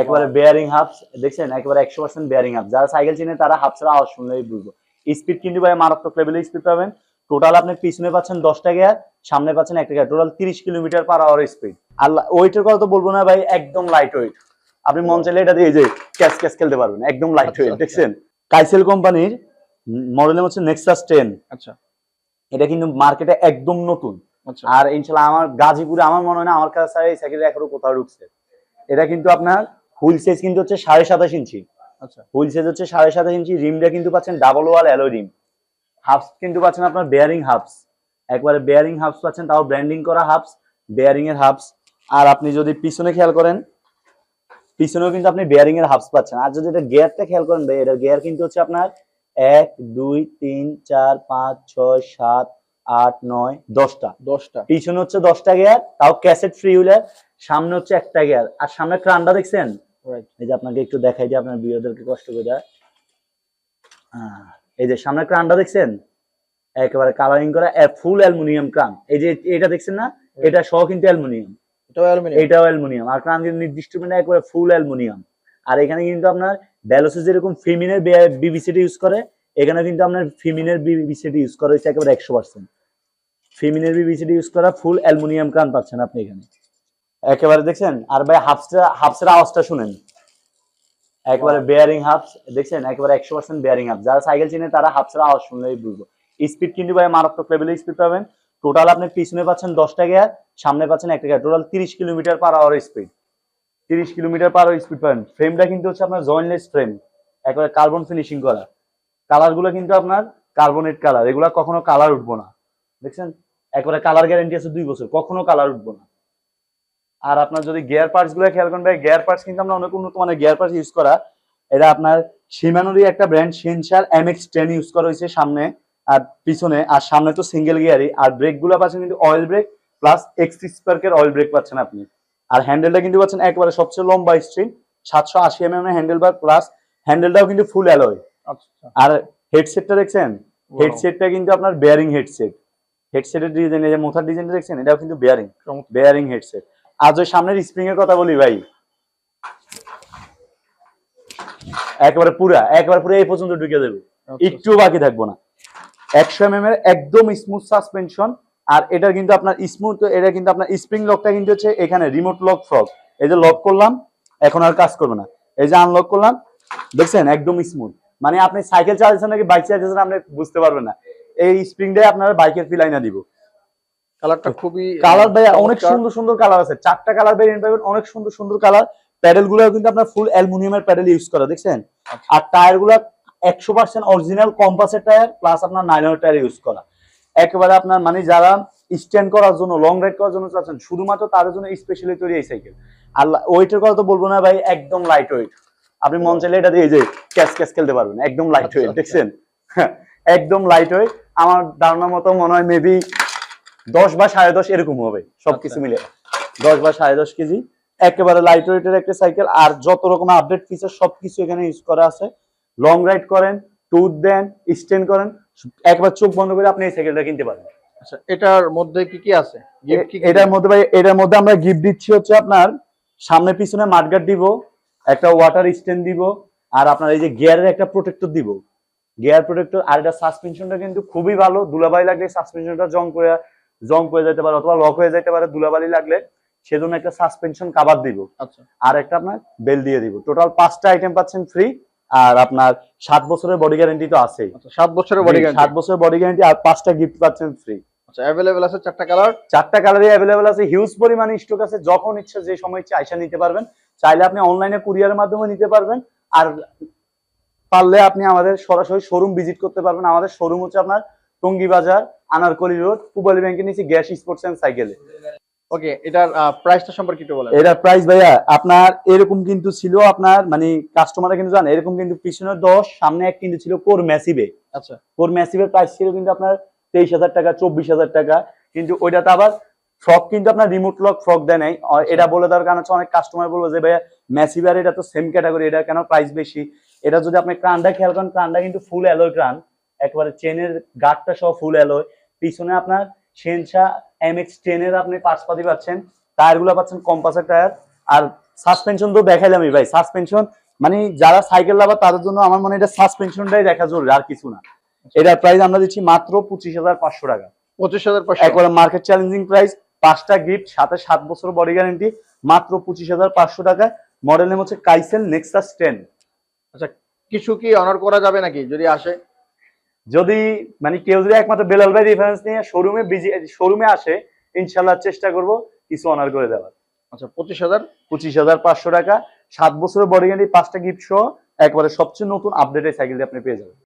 একবারে বেয়ারিং হাফস দেখছেন? একবারে একশো পার্সেন্ট বেয়ারিং হাফ যারা সাইকেল চিনে তারা হাফ ছাড়া আওয়াজ শুনলেই বুঝব। স্পিড কিন্তু ভাই মারাত্মক লেভেলে স্পিড পাবেন। টোটাল আপনি পিছনে পাচ্ছেন দশটা গিয়ার সামনে পাচ্ছেন একটা গিয়ার টোটাল তিরিশ কিলোমিটার পার আওয়ার স্পিড আর ওয়েটের কথা তো বলব না ভাই একদম লাইট ওয়েট আপনি মন চাইলে এটা দিয়ে যে ক্যাশ ক্যাশ খেলতে পারবেন। একদম লাইট আচ্ছা, ওয়েট আচ্ছা। দেখছেন? কাইসেল কোম্পানির মডেল হচ্ছে নেক্সাস টেন আচ্ছা। এটা কিন্তু মার্কেটে একদম নতুন। আচ্ছা। আর ইনশাল্লাহ আমার গাজীপুরে আমার মনে হয় না আমার কাছে এই সাইকেল এখনও কোথাও ঢুকছে। এটা কিন্তু আপনার হুইল সাইজ কিন্তু হচ্ছে সাড়ে সাতাশ ইঞ্চি। আচ্ছা। ফুল সাইজ হচ্ছে সাড়ে সাতাশ ইঞ্চি রিমটা কিন্তু পাচ্ছেন ডাবল ওয়াল অ্যালো রিম। হাফস কিন্তু পাচ্ছেন আপনার বেয়ারিং হাফস একবারে বেয়ারিং হাফস পাচ্ছেন তাও ব্র্যান্ডিং করা হাফস বেয়ারিং এর হাফস আর আপনি যদি পিছনে খেয়াল করেন পিছনেও কিন্তু আপনি বেয়ারিং এর হাফস পাচ্ছেন। আর যদি এটা গিয়ারটা খেয়াল করেন ভাই এটা গিয়ার কিন্তু হচ্ছে আপনার এক দুই তিন চার পাঁচ ছয় সাত আট নয় দশটা। দশটা। পিছনে হচ্ছে দশটা গিয়ার তাও ক্যাসেট ফ্রি হুইলার সামনে হচ্ছে একটা গিয়ার আর সামনে ক্রানটা দেখছেন? এই যে আপনাকে একটু দেখাই যে আপনার বিয়েদেরকে কষ্ট করে দেয়। এই যে সামনে ক্রানটা দেখছেন? একেবারে কালারিং করা ফুল অ্যালুমিনিয়াম ক্রান। এই যে এটা দেখছেন না? এটা সহ কিন্তু অ্যালুমিনিয়াম এটাও অ্যালুমিনিয়াম আর ক্রান কিন্তু নির্দিষ্ট মানে একবারে ফুল অ্যালুমিনিয়াম আর এখানে কিন্তু আপনার ব্যালোসে যেরকম ফিমিনের বিবিসিটি ইউজ করে এখানে কিন্তু আপনার ফিমিনের বিবিসিটি ইউজ করা হয়েছে একেবারে একশো পার্সেন্ট ফিমিনের বিবিসিটি ইউজ করা ফুল অ্যালুমিনিয়াম ক্রান পাচ্ছেন আপনি এখানে। একেবারে দেখছেন? আর ভাই, হাফসটা, হাফসের আওয়াজটা শুনেন। একবারে বেয়ারিং হাফস, দেখছেন? একেবারে একশো পার্সেন্ট বেয়ারিং হাফ যারা সাইকেল চিনে, তারা হাফসের আওয়াজ শুনলেই বুঝব। স্পিড কিন্তু ভাই, মারাত্মক লেভেলে স্পিড পাবেন। টোটাল আপনি পিছনে পাচ্ছেন দশটা গিয়ার সামনে পাচ্ছেন একটা গিয়ার টোটাল তিরিশ কিলোমিটার পার আওয়ার স্পিড তিরিশ কিলোমিটার পার আওয়ার স্পিড পাবেন। ফ্রেমটা কিন্তু হচ্ছে আপনার জয়েন্টলেস ফ্রেম একবারে কার্বন ফিনিশিং করা কালারগুলো কিন্তু আপনার কার্বনেট কালার এগুলো কখনো কালার উঠবো না। দেখছেন? একবারে কালার গ্যারান্টি আছে দুই বছর। কখনো কালার উঠবো না। আর আপনার যদি গিয়ার পার্টসগুলো খেয়াল করেন ভাই গিয়ার পার্টস কিন্তু আমরা অনেক উন্নত মানের গিয়ার পার্টস ইউজ করা। এটা আপনার সীমানুরি একটা brand sensor M X ten use করা হয়েছে সামনে আর পিছনে। আর সামনে তো সিঙ্গেল গিয়ারই আর ব্রেকগুলো পাচ্ছেন কিন্তু অয়েল ব্রেক প্লাস এক্স স্পার্কের অয়েল ব্রেক পাচ্ছেন আপনি। আর হ্যান্ডেলটা কিন্তু পাচ্ছেন একবারে সবচেয়ে লম্বা স্ট্রিং সাতশো আশি M M handle bar plus হ্যান্ডেলটাও কিন্তু ফুল অ্যালয় আচ্ছা। আর হেডসেটটা দেখছেন? হেডসেটটা কিন্তু আপনার বেয়ারিং হেডসেট হেডসেটের ডিজাইন এই যে মোথার ডিজাইনটা দেখছেন? এটাও কিন্তু বেয়ারিং বেয়ারিং হেডসেট আজ ওই সামনের স্প্রিং এর কথা বলি ভাই। একেবারে পুরা একবার পুরো এই পর্যন্ত ঢুকে দেবে একটু বাকি থাকব না। একশো এম এর একদম স্মুথ সাসপেনশন আর এটা কিন্তু আপনার স্মুথ এটা কিন্তু আপনার স্প্রিং লকটা কিন্তু হচ্ছে এখানে রিমোট লক ফ্রক এই যে লক করলাম এখন আর কাজ করবে না। এই যে আনলক করলাম দেখছেন? একদম স্মুথ মানে আপনি সাইকেল চালাচ্ছেন নাকি বাইক চালাচ্ছেন আপনি বুঝতে পারবেন না। এই স্প্রিংটাই আপনার বাইকের ফিল আইনা দিব। কালারটা খুবই কালার ভাই অনেক সুন্দর সুন্দর কালার আছে। চারটা কালার ভেরিয়েন্ট পাবেন অনেক সুন্দর সুন্দর কালার প্যাডেলগুলো কিন্তু আপনার ফুল অ্যালুমিনিয়ামের প্যাডেল ইউজ করা দেখছেন? আচ্ছা। আর টায়ারগুলো একশো পার্সেন্ট অরিজিনাল কম্পাসের টায়ার প্লাস আপনার নাইলনের টায়ার ইউজ করা। একেবারে আপনার মানে যারা স্ট্যান্ড করার জন্য লং রাইড করার জন্য চাচ্ছেন শুধুমাত্র তাদের জন্য স্পেশালি তৈরি এই সাইকেল আর ওয়েটের কথা তো বলব না ভাই একদম লাইট ওয়েট আপনি মন চাইলে এটা দিয়ে যে ক্যাশ ক্যাশ খেলতে পারবেন একদম লাইট আচ্ছা, ওয়েট আচ্ছা। দেখছেন? একদম লাইট ওয়েট আমার ধারণা মতো মনে হয় মেবি দশ বা সাড়ে দশ এরকম হবে সবকিছু আচ্ছা। মিলে। দশ বা সাড়ে দশ কেজি একেবারে লাইট ওয়েটের একটা সাইকেল আর যত রকম আপডেট ফিচার সবকিছু এখানে ইউজ করা আছে। লং রাইড করেন টুথ দেন স্টেন করেন একবার চোখ বন্ধ করে আপনি এই সাইকেলটা কিনতে পারবেন। আচ্ছা এটার মধ্যে কি কি আছে? Gift কি কি? এটার মধ্যে ভাই এটার মধ্যে আমরা গিফট দিচ্ছি হচ্ছে আপনার সামনে পিছনে মাঠগার্ড দিব একটা ওয়াটার স্ট্যান্ড দিব আর আপনার এই যে গিয়ারের একটা প্রোটেক্টর দিব। গিয়ার প্রোটেক্টর আর এটা সাসপেনশনটা কিন্তু খুবই ভালো দুলাবালি লাগলে সাসপেনশনটা জং করে জং হয়ে যেতে পারে অথবা লক হয়ে যেতে পারে দুলাবালি লাগলে সেজন্য একটা সাসপেনশন কাভার দিব। আচ্ছা। আর একটা আপনার বেল দিয়ে দিব। টোটাল পাঁচটা আইটেম পাচ্ছেন ফ্রি আর আপনার সাত বছরের বডি গ্যারান্টি তো আছেই। আচ্ছা সাত বছরের বডি সাত বছরের বডি গ্যারান্টি আর পাঁচটা গিফট পাচ্ছেন ফ্রি আচ্ছা অ্যাভেলেবেল আছে চারটা কালার চারটা কালারই অ্যাভেলেবেল আছে হিউজ পরিমাণে স্টক আছে যখন ইচ্ছা যে সময় ইচ্ছা আইসা নিতে পারবেন। চাইলে আপনি অনলাইনে কুরিয়ারের মাধ্যমে নিতে পারবেন। আর পারলে আপনি আমাদের সরাসরি শোরুম ভিজিট করতে পারবেন। আমাদের শোরুম হচ্ছে আপনার টঙ্গি বাজার আনারকলি রোড পুবালি ব্যাংকের নিচে গ্যাস স্পোর্টস সাইকেলে। ওকে এটার প্রাইসটা সম্পর্কে একটু বলেন। এটার প্রাইস ভাইয়া আপনার এরকম কিন্তু ছিল আপনার মানে কাস্টমাররা কিন্তু জানে এরকম কিন্তু পিছনে দশ সামনে এক কিন্তু ছিল কোর ম্যাসিভে আচ্ছা। কোর ম্যাসিভের প্রাইস ছিল কিন্তু আপনার তেইশ হাজার টাকা চব্বিশ হাজার টাকা। কিন্তু ওইটাতে আবার ফ্রক কিন্তু আপনার রিমোট লক ফ্রক দেয় নাই। এটা বলে দেওয়ার কারণ হচ্ছে অনেক কাস্টমার বলব যে ভাইয়া ম্যাসিভ আর এটা তো সেম ক্যাটাগরি এটা কেন প্রাইস বেশি? এটা যদি আপনি ক্রানটা খেয়াল করেন ক্রানটা কিন্তু ফুল অ্যালয় ক্রান একবারে চেনের গার্ডটা সহ ফুল অ্যালয় পিছনে আপনার সেনসা এম এক্স টেনের আপনি পার্টসপাতি পাচ্ছেন টায়ারগুলো পাচ্ছেন কম্পাসের টায়ার। আর সাসপেনশন তো দেখাইলামই ভাই সাসপেনশন মানে যারা সাইকেল লাভার তাদের জন্য আমার মনে এটা সাসপেনশনটাই দেখা জরুরি আর কিছু না। এটার প্রাইস আমরা দিচ্ছি মাত্র পঁচিশ হাজার পাঁচশো টাকা। পঁচিশ হাজার পাঁচশো একবারে মার্কেট চ্যালেঞ্জিং প্রাইস পাঁচটা গিফট সাথে সাত বছর বডি গ্যারান্টি মাত্র পঁচিশ হাজার পাঁচশো টাকা। মডেল নেম হচ্ছে কাইসেল নেক্সাস টেন আচ্ছা কিছু কি অনার করা যাবে নাকি যদি আসে? যদি মানে কেউ যদি একমাত্র বেলাল ভাই রেফারেন্স নিয়ে শোরুমে বিজি শোরুমে আসে ইনশাল্লাহ চেষ্টা করব কিছু অনার করে দেওয়ার। আচ্ছা পঁচিশ হাজার? পঁচিশ হাজার পাঁচশো টাকা সাত বছরের বডি গ্যারান্টি পাঁচটা গিফট সহ একবারে সবচেয়ে নতুন আপডেটের সাইকেলটি আপনি পেয়ে যাবেন।